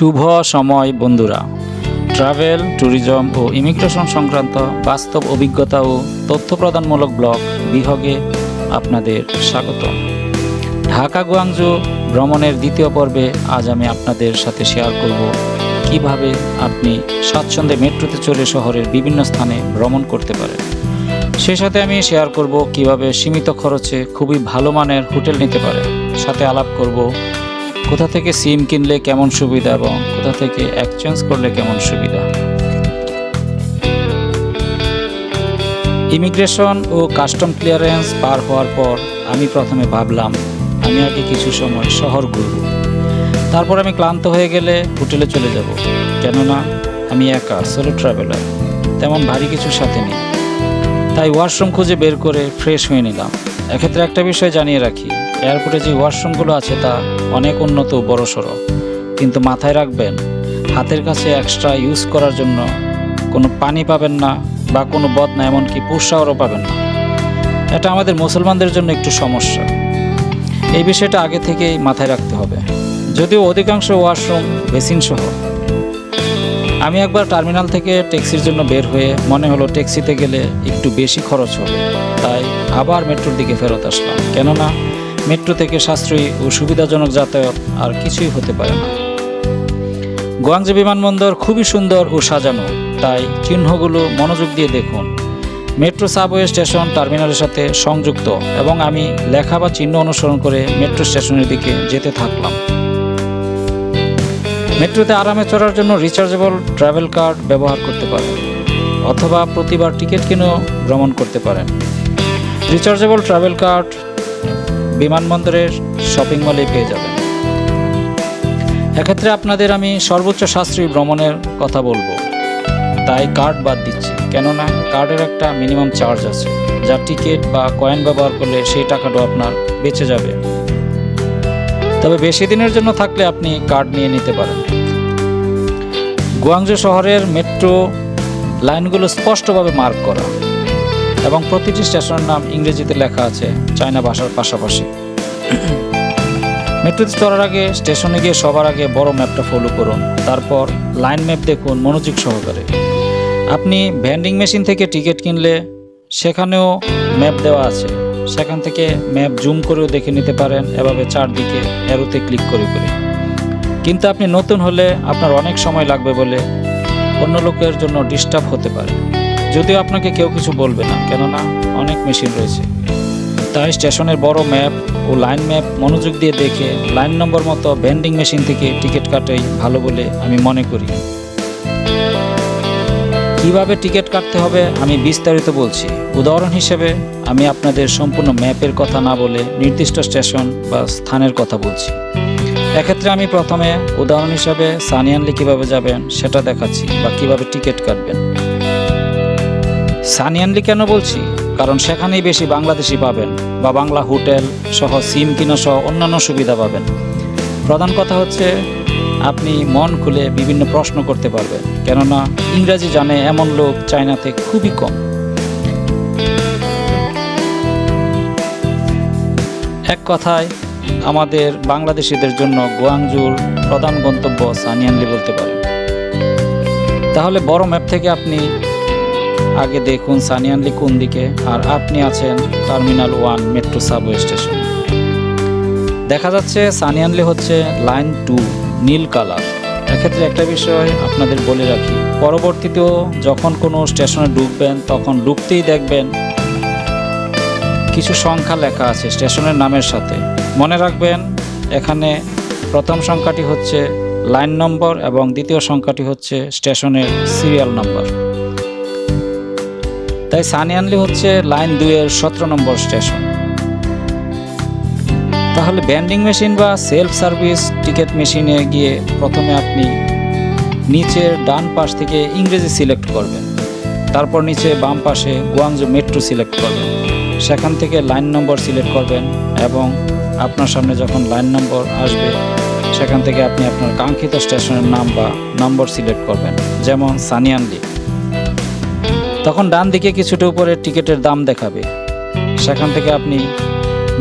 শুভ সময়, বন্ধুরা। Travel, tourism ও immigration সংক্রান্ত বাস্তব অভিজ্ঞতা ও তথ্য প্রদানমূলক ব্লগ বিভাগে আপনাদের স্বাগত। ঢাকা গুয়াংজু ভ্রমণের দ্বিতীয় পর্বে আজ আমি আপনাদের সাথে শেয়ার করব কীভাবে আপনি স্বাচ্ছন্দ্যে মেট্রোতে চড়ে শহরের বিভিন্ন স্থানে ভ্রমণ করতে পারেন। সেই সাথে আমি শেয়ার করব কীভাবে সীমিত খরচে খুবই ভালো মানের হোটেল নিতে পারে সাথে আলাপ করব কোথা থেকে সিম কিনলে কেমন সুবিধা এবং কোথা থেকে এক্সচেঞ্জ করলে কেমন সুবিধা? ইমিগ্রেশন ও কাস্টম ক্লিয়ারেন্স পার হওয়ার পর আমি প্রথমে ভাবলাম, আমি আগে কিছু সময় শহর ঘুরব। তারপর আমি ক্লান্ত হয়ে গেলে হোটেলে চলে যাব। কেননা আমি একা সোলো ট্রাভেলার তেমন ভারী কিছু সাথে নেই। তাই ওয়াশরুম খুঁজে বের করে ফ্রেশ হয়ে নিলাম। এক্ষেত্রে একটা বিষয় জানিয়ে রাখি। এয়ারপোর্টে যে ওয়াশরুমগুলো আছে তা অনেক উন্নত বড়সড়। কিন্তু মাথায় রাখবেন, হাতের কাছে এক্সট্রা ইউজ করার জন্য কোনো পানি পাবেন না বা কোনো বদনা এমনকি পুষাওয়ারও পাবেন না। এটা আমাদের মুসলমানদের জন্য একটু সমস্যা। এই বিষয়টা আগে থেকেই মাথায় রাখতে হবে। যদিও অধিকাংশ ওয়াশরুম বেসিন সহ। আমি একবার টার্মিনাল থেকে ট্যাক্সির জন্য বের হয়ে মনে হলো ট্যাক্সিতে গেলে একটু বেশি খরচ হবে। তাই আবার মেট্রোর দিকে ফেরত আসলাম। কেননা মেট্রো থেকে সাশ্রয়ী ও সুবিধাজনক যাতায়াত আর কিছুই হতে পারে না। গোয়াংজে বিমানবন্দর খুবই সুন্দর ও সাজানো। তাই চিহ্নগুলো মনোযোগ দিয়ে দেখুন। মেট্রো সাবওয়ে স্টেশন টার্মিনালের সাথে সংযুক্ত এবং আমি লেখা বা চিহ্ন অনুসরণ করে মেট্রো স্টেশনের দিকে যেতে থাকলাম। মেট্রোতে আরামে চড়ার জন্য রিচার্জেবল ট্রাভেল কার্ড ব্যবহার করতে পারেন, অথবা প্রতিবার টিকিট কিনেও ভ্রমণ করতে পারেন। রিচার্জেবল ট্রাভেল কার্ড বিমানবন্দরের শপিং মলে পেয়ে যাবেন। এক্ষেত্রে আপনাদের আমি সর্বোচ্চ সাশ্রয়ী ভ্রমণের কথা বলব। তাই কার্ড বাদ দিচ্ছি, কেননা কার্ডের একটা মিনিমাম চার্জ আছে, যা টিকিট বা কয়েন ব্যবহার করলে সেই টাকাটাও আপনার বেঁচে যাবে। তবে বেশি দিনের জন্য থাকলে আপনি কার্ড নিয়ে নিতে পারেন। গুয়াংজু শহরের মেট্রো লাইনগুলো স্পষ্টভাবে মার্ক করা এবং প্রতিটি স্টেশনের নাম ইংরেজিতে লেখা আছে চায়না ভাষার পাশাপাশি। মেট্রোতে চড়ার আগে স্টেশনে গিয়ে সবার আগে বড় ম্যাপটা ফলো করুন, তারপর লাইন ম্যাপ দেখুন মনোযোগ সহকারে। আপনি ভ্যান্ডিং মেশিন থেকে টিকিট কিনলে সেখানেও ম্যাপ দেওয়া আছে। সেখান থেকে ম্যাপ জুম করেও দেখে নিতে পারেন, এভাবে চারদিকে অ্যারোতে ক্লিক করে করে। কিন্তু আপনি নতুন হলে আপনার অনেক সময় লাগবে বলে অন্য লোকের জন্য ডিস্টার্ব হতে পারে। যদিও আপনাকে কেউ কিছু বলবে না, কেননা অনেক মেশিন রয়েছে। তাই স্টেশনের বড় ম্যাপ ও লাইন ম্যাপ মনোযোগ দিয়ে দেখে লাইন নম্বর মতো ভেন্ডিং মেশিন থেকে টিকিট কাটাই ভালো বলে আমি মনে করি। কীভাবে টিকিট কাটতে হবে আমি বিস্তারিত বলছি। উদাহরণ হিসেবে আমি আপনাদের সম্পূর্ণ ম্যাপের কথা না বলে নির্দিষ্ট স্টেশন বা স্থানের কথা বলছি। এক্ষেত্রে আমি প্রথমে উদাহরণ হিসাবে সানিয়ানলি কীভাবে যাবেন সেটা দেখাচ্ছি বা কীভাবে টিকিট কাটবেন। সানিয়ানলি কেন বলছি? কারণ সেখানেই বেশি বাংলাদেশি পাবেন বা বাংলা হোটেল সহ সিম কিনা সহ অন্যান্য সুবিধা পাবেন। প্রধান কথা হচ্ছে আপনি মন খুলে বিভিন্ন প্রশ্ন করতে পারবেন, কেননা ইংরাজি জানে এমন লোক চায়নাতে খুবই কম। এক কথায় আমাদের বাংলাদেশিদের জন্য গোয়াংজুর প্রধান গন্তব্য সানিয়ানলি বলতে পারেন। তাহলে বড় ম্যাপ থেকে আপনি আগে দেখুন সানিয়ানলি কোন দিকে, আর আপনি আছেন terminal one metro subway station. দেখা যাচ্ছে সানিয়ানলি হচ্ছে লাইন টু, নীল কালার। এক্ষেত্রে একটা বিষয় আপনাদের বলে রাখি, পরবর্তীতেও যখন কোনো স্টেশনে ঢুকবেন, তখন ঢুকতেই দেখবেন কিছু সংখ্যা লেখা আছে স্টেশনের নামের সাথে। মনে রাখবেন, এখানে প্রথম সংখ্যাটি হচ্ছে লাইন নম্বর এবং দ্বিতীয় সংখ্যাটি হচ্ছে স্টেশনের সিরিয়াল নম্বর। তাই সানিয়ানলি হচ্ছে লাইন দুইয়ের সতেরো নম্বর স্টেশন। তাহলে ব্যান্ডিং মেশিন বা সেলফ সার্ভিস টিকিট মেশিনে গিয়ে প্রথমে আপনি নিচের ডান পাশ থেকে ইংরেজি সিলেক্ট করবেন। তারপর নিচে বাম পাশে গুয়াংজু মেট্রো সিলেক্ট করবেন। সেখান থেকে লাইন নম্বর সিলেক্ট করবেন এবং আপনার সামনে যখন লাইন নম্বর আসবে, সেখান থেকে আপনি আপনার কাঙ্ক্ষিত স্টেশনের নাম বা নম্বর সিলেক্ট করবেন, যেমন সানিয়ানলি তখন ডান দিকে কিছুটা উপরে টিকিটের দাম দেখাবে। সেখান থেকে আপনি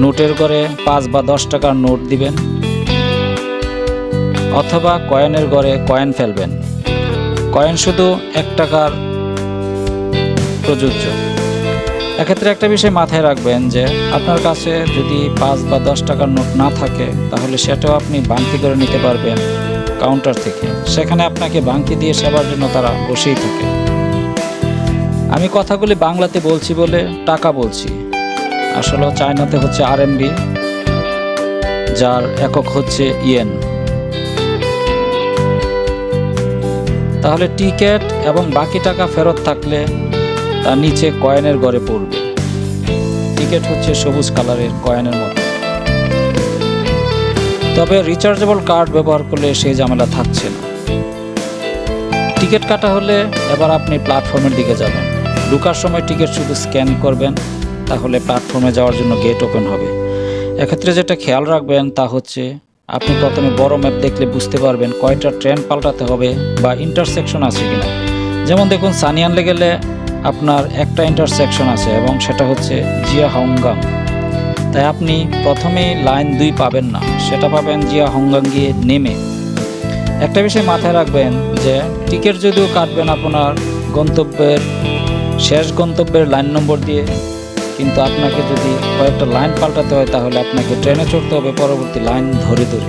নোটের করে পাঁচ বা দশ টাকার নোট দিবেন, অথবা কয়েনের ঘরে কয়েন ফেলবেন। কয়েন শুধু এক টাকার প্রযোজ্য। এক্ষেত্রে একটা বিষয় মাথায় রাখবেন যে আপনার কাছে যদি পাঁচ বা দশ টাকার নোট না থাকে, তাহলে সেটাও আপনি বাংতি করে নিতে পারবেন কাউন্টার থেকে। সেখানে আপনাকে বাংতি দিয়ে সেবার জন্য তারা বসেই থাকে। আমি কথাগুলি বাংলাতে বলছি বলে টাকা বলছি। আসলে চায়নাতে হচ্ছে আরএমবি, যার একক হচ্ছে ইয়েন। তাহলে টিকেট এবং বাকি টাকা ফেরত থাকলে তার নিচে কয়েনের গড়ে পড়বে। টিকেট হচ্ছে সবুজ কালারের কয়েনের মতো। তবে রিচার্জেবল কার্ড ব্যবহার করলে সেই ঝামেলা থাকছে না। টিকিট কাটা হলে এবার আপনি প্ল্যাটফর্মের দিকে যাবেন। ঢুকার সময় টিকিট শুধু স্ক্যান করবেন, তাহলে প্ল্যাটফর্মে যাওয়ার জন্য গেট ওপেন হবে। এক্ষেত্রে যেটা খেয়াল রাখবেন তা হচ্ছে, আপনি প্রথমে বড় ম্যাপ দেখলে বুঝতে পারবেন কয়টা ট্রেন পাল্টাতে হবে বা ইন্টারসেকশন আছে কিনা। যেমন দেখুন সানিয়ানলে গেলে আপনার একটা ইন্টারসেকশন আছে এবং সেটা হচ্ছে জিয়া হংগাং তাই আপনি প্রথমেই লাইন দুই পাবেন না। সেটা পাবেন জিয়া হংগাং গিয়ে নেমে। একটা বিষয় মাথায় রাখবেন যে টিকিট যদিও কাটবেন আপনার গন্তব্যের, শেষ গন্তব্যের লাইন নম্বর দিয়ে, কিন্তু আপনাকে যদি কয়েকটা লাইন পাল্টাতে হয় তাহলে আপনাকে ট্রেনে চড়তে হবে পরবর্তী লাইন ধরে ধরে।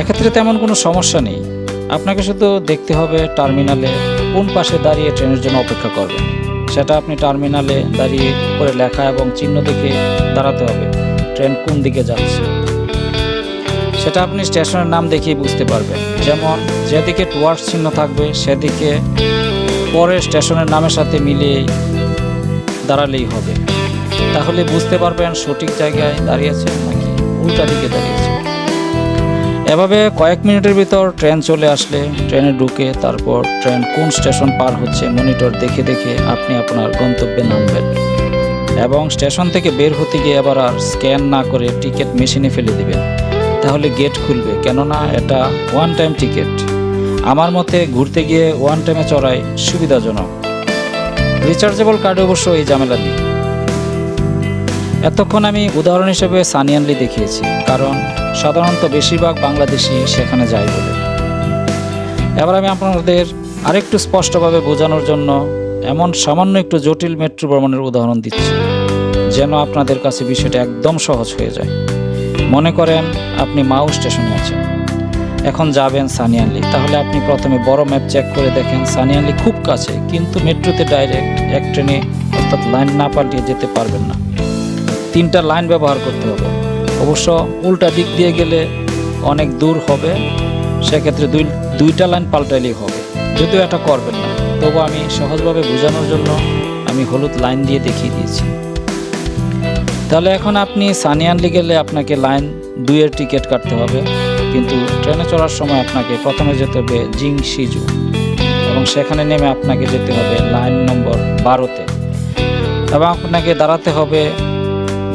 এক্ষেত্রে তেমন কোনো সমস্যা নেই। আপনাকে শুধু দেখতে হবে টার্মিনালে কোন পাশে দাঁড়িয়ে ট্রেনের জন্য অপেক্ষা করবেন সেটা আপনি টার্মিনালে দাঁড়িয়ে করে লেখা এবং চিহ্ন দেখে দাঁড়াতে হবে। ট্রেন কোন দিকে যাচ্ছে? সেটা আপনি স্টেশনের নাম দেখিয়ে বুঝতে পারবেন। যেমন, যেদিকে টুয়ার্স চিহ্ন থাকবে, সেদিকে পরে স্টেশনের নামের সাথে মিলিয়ে দাঁড়ালেই হবে। তাহলে বুঝতে পারবেন সঠিক জায়গায় দাঁড়িয়েছেন নাকি উল্টা দিকে দাঁড়িয়েছে এভাবে কয়েক মিনিটের ভিতর ট্রেন চলে আসলে, ট্রেনে ঢুকে তারপর ট্রেন কোন স্টেশন পার হচ্ছে মনিটর দেখে দেখে আপনি আপনার গন্তব্যে নামবেন। এবং স্টেশন থেকে বের হতে গিয়ে আবার আর স্ক্যান না করে টিকিট মেশিনে ফেলে দিবেন। তাহলে গেট খুলবে, কেননা এটা ওয়ান টাইম টিকিট। আমার মতে ঘুরতে গিয়ে ওয়ান টাইমে চড়াই সুবিধাজনক। রিচার্জেবল কার্ডে অবশ্য এই ঝামেলা নেই। এতক্ষণ আমি উদাহরণ হিসেবে সানিয়ানলি দেখিয়েছি, কারণ সাধারণত বেশিরভাগ বাংলাদেশি সেখানে যায় বলে। এবার আমি আপনাদের আরেকটু স্পষ্টভাবে বোঝানোর জন্য এমন সামান্য একটু জটিল মেট্রো ভ্রমণের উদাহরণ দিচ্ছি, যেন আপনাদের কাছে বিষয়টা একদম সহজ হয়ে যায়। মনে করেন আপনি মাউ স্টেশনে আছেন, এখন যাবেন সানিয়ানলি তাহলে আপনি প্রথমে বড় ম্যাপ চেক করে দেখেন সানিয়ানলি খুব কাছে, কিন্তু মেট্রোতে ডাইরেক্ট এক ট্রেনে অর্থাৎ লাইন না পাল্টিয়ে যেতে পারবেন না। তিনটা লাইন ব্যবহার করতে হবে। অবশ্য উল্টা দিক দিয়ে গেলে অনেক দূর হবে, সেক্ষেত্রে দুই, দুইটা লাইন পাল্টাইলেই হবে। যদিও এটা করবেন না, তবু আমি সহজভাবে বোঝানোর জন্য আমি হলুদ লাইন দিয়ে দেখিয়ে দিয়েছি। তাহলে এখন আপনি সানিয়ানলি গেলে আপনাকে লাইন দুইয়ের টিকিট কাটতে হবে, কিন্তু ট্রেনে চড়ার সময় আপনাকে প্রথমে যেতে হবে জিং সিজু এবং সেখানে নেমে আপনাকে যেতে হবে লাইন নম্বর বারোতে। এবং আপনাকে দাঁড়াতে হবে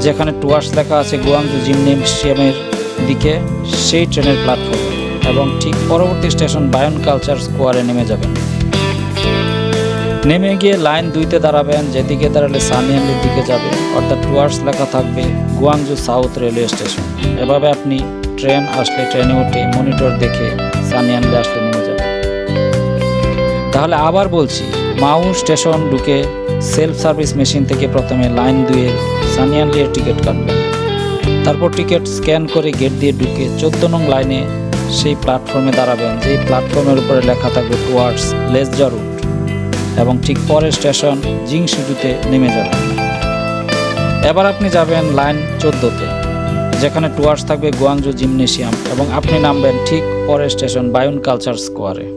যেখানে টুয়ার্স লেখা আছে গুয়াংজু জিমনেশিয়ামের দিকে, সেই ট্রেনের প্ল্যাটফর্মে এবং ঠিক পরবর্তী স্টেশন বায়ন কালচার স্কোয়ারে নেমে যাবেন। নেমে গিয়ে লাইন দুইতে দাঁড়াবেন, যেদিকে দাঁড়ালে সানিয়ানলির দিকে যাবে, অর্থাৎ টুয়ার্স লেখা থাকবে গুয়াংজু সাউথ রেলওয়ে স্টেশন। এভাবে আপনি ট্রেন আসলে, ট্রেনে উঠে মনিটর দেখে সানিয়ানলি আসলে নেমে যাবেন। তাহলে আবার বলছি, মাউ স্টেশন ঢুকে সেলফ সার্ভিস মেশিন থেকে প্রথমে লাইন দুইয়ের সানিয়ানলির টিকিট কাটবেন। তারপর টিকিট স্ক্যান করে গেট দিয়ে ঢুকে চোদ্দ নং লাইনে সেই প্ল্যাটফর্মে দাঁড়াবেন, যেই প্ল্যাটফর্মের উপরে লেখা থাকবে টুয়ার্ডস লেসজা রুট এবং ঠিক পরের স্টেশন জিং জিংসুজুতে নেমে যাবেন। এবার আপনি যাবেন লাইন চোদ্দোতে, যেখানে টুয়ার্স থাকবে গুয়াংজু জিমনেশিয়াম এবং আপনি নামবেন ঠিক পরের স্টেশন বায়ুন কালচার স্কোয়ারে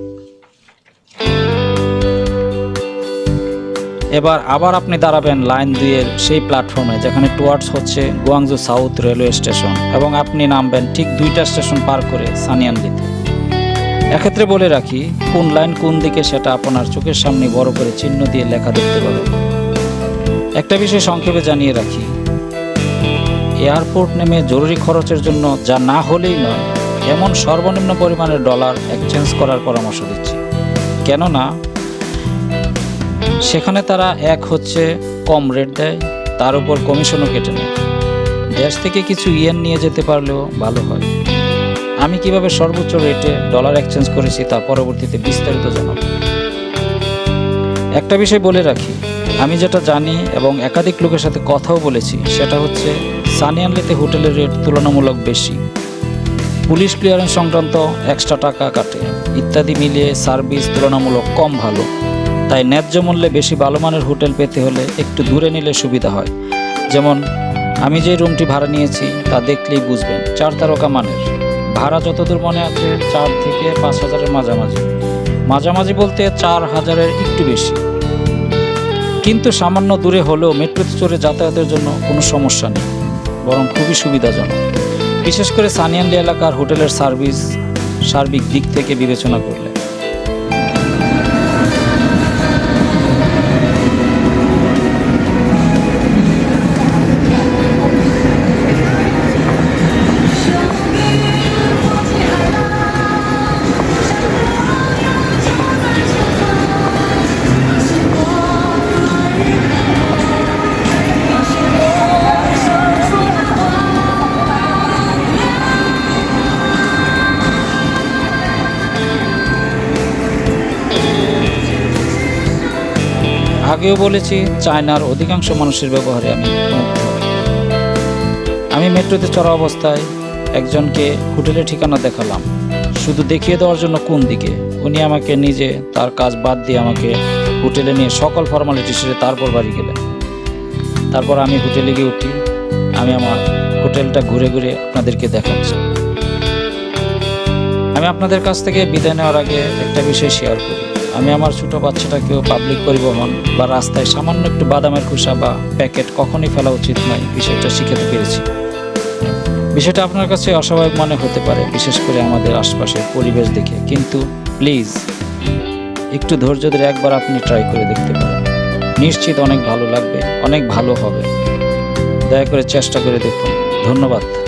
এবার আবার আপনি দাঁড়াবেন লাইন দুইয়ের সেই প্ল্যাটফর্মে যেখানে টুয়ার্ডস হচ্ছে গুয়াংজু সাউথ রেলওয়ে স্টেশন এবং আপনি নামবেন ঠিক দুইটা স্টেশন পার করে সানিয়ানলিতে। এক্ষেত্রে বলে রাখি, কোন লাইন কোন দিকে সেটা আপনার চোখের সামনে বড় করে চিহ্ন দিয়ে লেখা দেখতে পাবেন। একটা বিষয় সংক্ষেপে জানিয়ে রাখি, এয়ারপোর্ট নেমে জরুরি খরচের জন্য যা না হলেই নয়, এমন সর্বনিম্ন পরিমাণের ডলার এক্সচেঞ্জ করার পরামর্শ দিচ্ছি। কেননা সেখানে তারা এক হচ্ছে কম রেট দেয়, তার উপর কমিশনও কেটে নেয়। দেশ থেকে কিছু ইয়েন নিয়ে যেতে পারলেও ভালো হয়। আমি কীভাবে সর্বোচ্চ রেটে ডলার এক্সচেঞ্জ করেছি তা পরবর্তীতে বিস্তারিত জানাব। একটা বিষয় বলে রাখি, আমি যেটা জানি এবং একাধিক লোকের সাথে কথাও বলেছি, সেটা হচ্ছে সানিয়ানলিতে হোটেলের রেট তুলনামূলক বেশি। পুলিশ ক্লিয়ারেন্স সংক্রান্ত এক্সট্রা টাকা কাটে, ইত্যাদি মিলিয়ে সার্ভিস তুলনামূলক কম ভালো। তাই ন্যায্য মূল্যে বেশি ভালো মানের হোটেল পেতে হলে একটু দূরে নিলে সুবিধা হয়। যেমন, আমি যে রুমটি ভাড়া নিয়েছি, তা দেখলেই বুঝবেন, চার তারকা মানের। ভাড়া যতদূর মনে আছে, চার থেকে পাঁচ হাজারের মাঝামাঝি। মাঝামাঝি বলতে চার হাজারের একটু বেশি। কিন্তু সামান্য দূরে হলেও মেট্রোতে চড়ে যাতায়াতের জন্য কোনো সমস্যা নেই, বরং খুবই সুবিধাজনক। বিশেষ করে সানিয়ানলি এলাকার হোটেলের সার্ভিস সার্বিক দিক থেকে বিবেচনা করলে। আগেও বলেছি, চায়নার অধিকাংশ মানুষের ব্যবহারে আমি আমি মেট্রোতে চড়া অবস্থায় একজনকে হোটেলের ঠিকানা দেখালাম। শুধু দেখিয়ে দেওয়ার জন্য কোন দিকে? উনি আমাকে নিজে তার কাজ বাদ দিয়ে আমাকে হোটেলে নিয়ে সকল ফর্মালিটি সেরে তারপর বাড়ি গেলেন। তারপর আমি হোটেলে গিয়ে উঠি। আমি আমার হোটেলটা ঘুরে ঘুরে আপনাদেরকে দেখাচ্ছি। আমি আপনাদের কাছ থেকে বিদায় নেওয়ার আগে একটা বিষয় শেয়ার করি। আমি আমার ছোট বাচ্চাটাকেও পাবলিক পরিবহন বা রাস্তায় সামান্য একটু বাদামের খোসা বা প্যাকেট কখনই ফেলা উচিত নয় বিষয়টা শিখাতে পেরেছি। বিষয়টা আপনার কাছে অস্বাভাবিক মনে হতে পারে, বিশেষ করে আমাদের আশপাশের পরিবেশ দেখে। কিন্তু প্লিজ একটু ধৈর্য ধরে একবার আপনি ট্রাই করে দেখতে পারেন। নিশ্চিত অনেক ভালো লাগবে, অনেক ভালো হবে। দয়া করে চেষ্টা করে দেখুন। ধন্যবাদ।